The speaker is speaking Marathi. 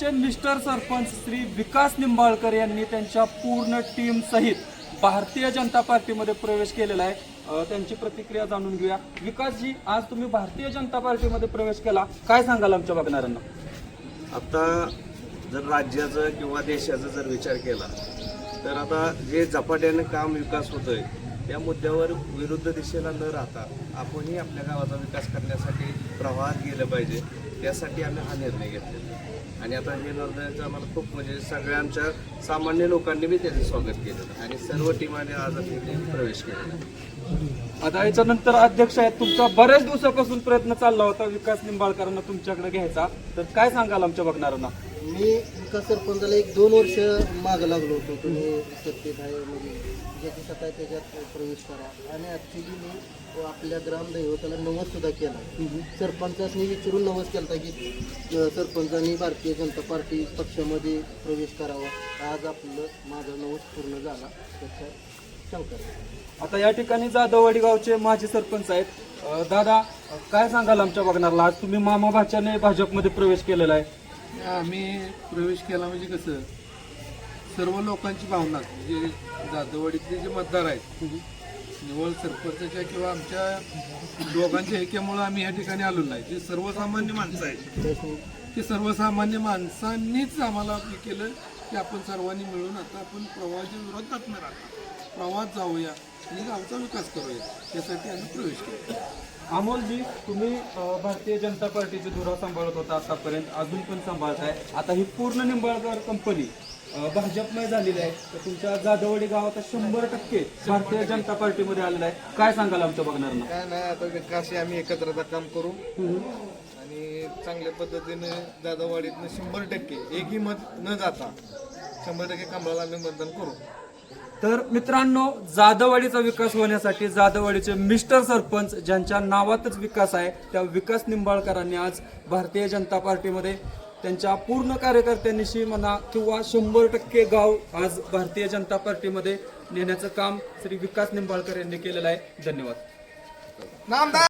चे मिस्टर सरपंच श्री विकास निंबाळकर यांनी त्यांच्या पूर्ण टीम सहित भारतीय जनता पार्टीमध्ये प्रवेश केलेला आहे. त्यांची प्रतिक्रिया जाणून घेऊया. विकासजी आज तुम्ही भारतीय जनता पार्टीमध्ये प्रवेश केला. काय सांगाल आमच्या बघणाऱ्यांना? आता जर राज्याचा किंवा देशाचा जर विचार केला तर आता जे झपाट्याने काम विकास होतोय त्या मुद्द्यावर विरुद्ध दिशेला न राहता आपणही आपल्या गावाचा विकास करण्यासाठी प्रवाहात गेलं पाहिजे. त्यासाठी आम्ही हा निर्णय घेतलेला आहे. आणि आता हे निर्णयाचं आम्हाला खूप म्हणजे सगळ्या आमच्या सामान्य लोकांनी बी त्याचं स्वागत केलं. आणि सर्व टीमाने आज आम्ही इथे प्रवेश केला. आता याच्यानंतर अध्यक्ष आहेत तुमचा बऱ्याच दिवसापासून प्रयत्न चालला होता विकास निंबाळकरांना तुमच्याकडे घ्यायचा. तर काय सांगाल आमच्या बघणाऱ्यांना? मी विकास सरपंचाला एक दोन वर्ष मागं लागलो होतो. तुम्ही सत्तेत आहे म्हणजे ज्याची सत्ता आहे त्याच्यात प्रवेश करा. आणि ॲक्च्युली मी आपल्या ग्रामदैवताला नवस सुद्धा केला. सरपंचांनी विचारून नवस केला होता की सरपंचांनी भारतीय जनता पार्टी पक्षामध्ये प्रवेश करावा. आज आपलं माझा नवस पूर्ण झाला. त्याच्या शंकर. आता या ठिकाणी जाधववाडी गावचे माजी सरपंच आहेत. दादा काय सांगाल आमच्या बघणारला आज तुम्ही मामा भाच्याने भाजपमध्ये प्रवेश केलेला आहे. आम्ही प्रवेश केला म्हणजे कसं सर्व लोकांची भावना म्हणजे जाधववाडीतले जे मतदार आहेत निवळ सरपंचाच्या किंवा आमच्या दोघांच्या ऐक्यामुळं आम्ही या ठिकाणी आलो नाही. जे सर्वसामान्य माणसं आहेत ते सर्वसामान्य माणसांनीच आम्हाला हे केलं की आपण सर्वांनी मिळून आता आपण प्रवाहाच्या विरोधात न राहता प्रवाहात जाऊया. आणि गावचा विकास करूया. त्यासाठी आम्ही प्रवेश केला. अमोलजी तुम्ही अ, भारतीय जनता पार्टीची धुरा सांभाळत होता आतापर्यंत अजून पण सांभाळताय. आता ही पूर्ण निंबाळकर कंपनी अ, भाजपमय झालेली आहे. तर तुमच्या जाधववाडी गाव आता शंभर टक्के भारतीय जनता पार्टीमध्ये आलेला आहे. काय सांगाल आमच्या बघणाऱ्यांना? काय नाही आता विकास आम्ही एकत्र आता काम करू. आणि चांगल्या पद्धतीने दादावाडीतनं शंभर टक्के एकही मत न जाता शंभर टक्के कमळाला आम्ही मतदान करू. तर मित्रांनो जाधववाडीचा विकास होण्यासाठी जाधववाडीचे मिस्टर सरपंच ज्यांच्या नावातच विकास आहे त्या विकास निंबाळकरांनी आज भारतीय जनता पार्टीमध्ये त्यांच्या पूर्ण कार्यकर्त्यांनीशी म्हणा किंवा शंभर टक्के गाव आज भारतीय जनता पार्टीमध्ये नेण्याचं काम श्री विकास निंबाळकर यांनी केलेलं आहे. धन्यवाद. नामदार